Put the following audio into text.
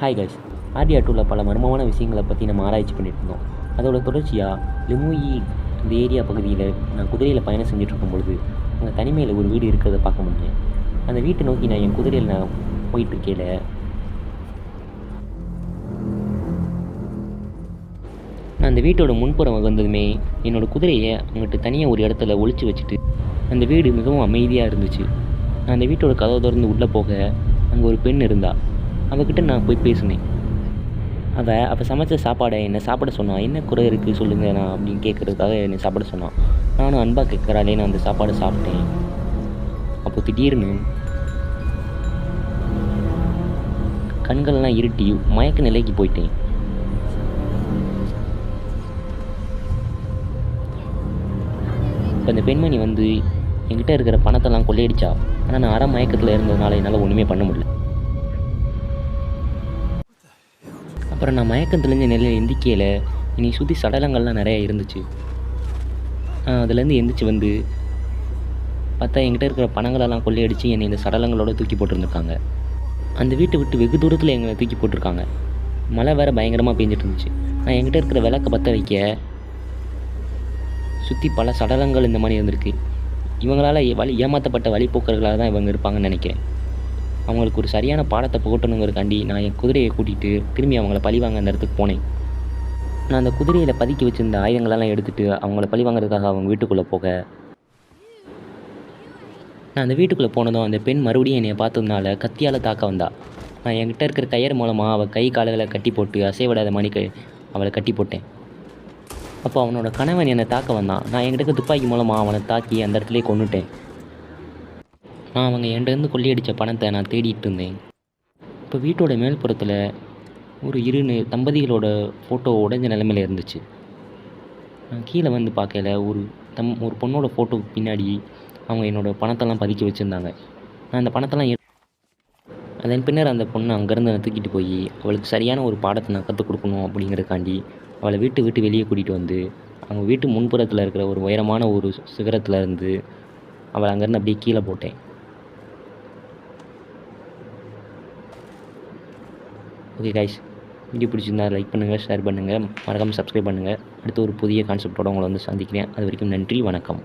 Hi guys RTR டூவில் பல மர்மமான விஷயங்களை பற்றி நம்ம ஆராய்ச்சி பண்ணிட்டு இருந்தோம் அதோட தொடர்ச்சியாக லிமுயி இந்த ஏரியா பகுதியில் நான் குதிரையில் பயணம் செஞ்சிட்டுருக்கும் பொழுது அங்கே தனிமையில் ஒரு வீடு இருக்கிறத பார்க்க முடியும் அந்த வீட்டை நோக்கி நான் என் குதிரையில் நான் போயிட்டு நான் அந்த வீட்டோட முன்புறம் வந்ததுமே என்னோடய குதிரையை அங்கிட்டு தனியாக ஒரு இடத்துல ஒழிச்சு வச்சுட்டு அந்த வீடு மிகவும் அமைதியாக இருந்துச்சு. நான் அந்த வீட்டோட கதவை திறந்து உள்ளே போக அங்கே ஒரு பெண் இருந்தாள் அவகிட்ட நான் போய் பேசினேன். அவள் அவள் சமைச்ச சாப்பாடை என்னை சாப்பிட சொன்னான் என்ன குறை இருக்குது சொல்லுங்கள் நான் அப்படின்னு கேட்குறதுக்காக என்னை சாப்பிட சொன்னான் நானும் அன்பாக கேட்குறாளே நான் அந்த சாப்பாடை சாப்பிட்டேன். அப்போ திடீர்னு கண்களெல்லாம் இருட்டி மயக்க நிலைக்கு போயிட்டேன். இப்போ அந்த பெண்மணி வந்து என்கிட்ட இருக்கிற பணத்தெல்லாம் கொள்ளையடிச்சா. ஆனால் நான் அரை மயக்கத்தில் இருந்ததுனால என்னால் ஒன்றுமே பண்ண முடியல. அப்புறம் நான் மயக்கம் தெளிஞ்ச நிலையில் எந்திக்கையில் என்னை சுற்றி சடலங்கள்லாம் நிறையா இருந்துச்சு. நான் அதுலேருந்து எந்திரிச்சு வந்து பார்த்தா என்கிட்ட இருக்கிற பணங்களெல்லாம் கொள்ளையடிச்சு என்னை இந்த சடலங்களோடு தூக்கி போட்டிருந்துருக்காங்க. அந்த வீட்டை விட்டு வெகு தூரத்தில் எங்களை தூக்கி போட்டிருக்காங்க. மழை வேறு பயங்கரமாக பெஞ்சிட்டு இருந்துச்சு. நான் என்கிட்ட இருக்கிற விளக்க பற்ற வைக்க சுற்றி பல சடலங்கள் இந்த மாதிரி இருந்திருக்கு. இவங்களால் வழி ஏமாற்றப்பட்ட வழிபோக்கர்களாக தான் இவங்க இருப்பாங்கன்னு நினைக்கிறேன். அவங்களுக்கு ஒரு சரியான பாடத்தை புகட்டணுங்கிறக்காண்டி நான் என் குதிரையை கூட்டிகிட்டு திரும்பி அவங்கள பழிவாங்க அந்த இடத்துக்கு போனேன். நான் அந்த குதிரையில் பதுக்கி வச்சிருந்த ஆயுதங்களெல்லாம் எடுத்துகிட்டு அவங்கள பழி வாங்குறதுக்காக அவங்க வீட்டுக்குள்ளே போக நான் அந்த வீட்டுக்குள்ளே போனதும் அந்த பெண் மறுபடியும் என்னை பார்த்ததுனால கத்தியால் தாக்க வந்தா. நான் என்கிட்ட இருக்கிற கயர் மூலமாக அவள் கை கால்களை கட்டி போட்டு அசைவிடாத மணிக்கு அவளை கட்டி போட்டேன். அப்போ அவனோட கணவன் என்னை தாக்க வந்தான். நான் என்கிட்ட இருக்க துப்பாக்கி மூலமாக அவனை தாக்கி அந்த இடத்துலேயே கொண்டுட்டேன் நான் அவங்க என்கிட்டருந்து கொள்ளையடித்த பணத்தை நான் தேடிட்டு இருந்தேன். இப்போ வீட்டோட மேல்புறத்தில் ஒரு இரு தம்பதிகளோட ஃபோட்டோ உடைஞ்ச நிலமையில் இருந்துச்சு. நான் கீழே வந்து பார்க்கல ஒரு தம் ஒரு பொண்ணோட ஃபோட்டோ பின்னாடி அவங்க என்னோடய பணத்தெல்லாம் பதுக்கி வச்சுருந்தாங்க. நான் அந்த பணத்தெல்லாம் அதன் பின்னர் அந்த பொண்ணை அங்கேருந்து நான் தூக்கிட்டு போய் அவளுக்கு சரியான ஒரு பாடத்தை நான் கற்றுக் கொடுக்கணும் அப்படிங்கிறதுக்காண்டி அவளை வீட்டு விட்டு வெளியே கூட்டிகிட்டு வந்து அவங்க வீட்டு முன்புறத்தில் இருக்கிற ஒரு உயரமான ஒரு சிகரத்தில் இருந்து அவளை அங்கேருந்து அப்படியே கீழே போட்டேன். ஓகே கைஸ் வீடியோ பிடிச்சிருந்தா லைக் பண்ணுங்கள் ஷேர் பண்ணுங்கள் மறக்காமல் சப்ஸ்கிரைப் பண்ணுங்கள் அடுத்து ஒரு புதிய கான்செப்டோட உங்களை வந்து சந்திக்கிறேன். அது வரைக்கும் நன்றி வணக்கம்.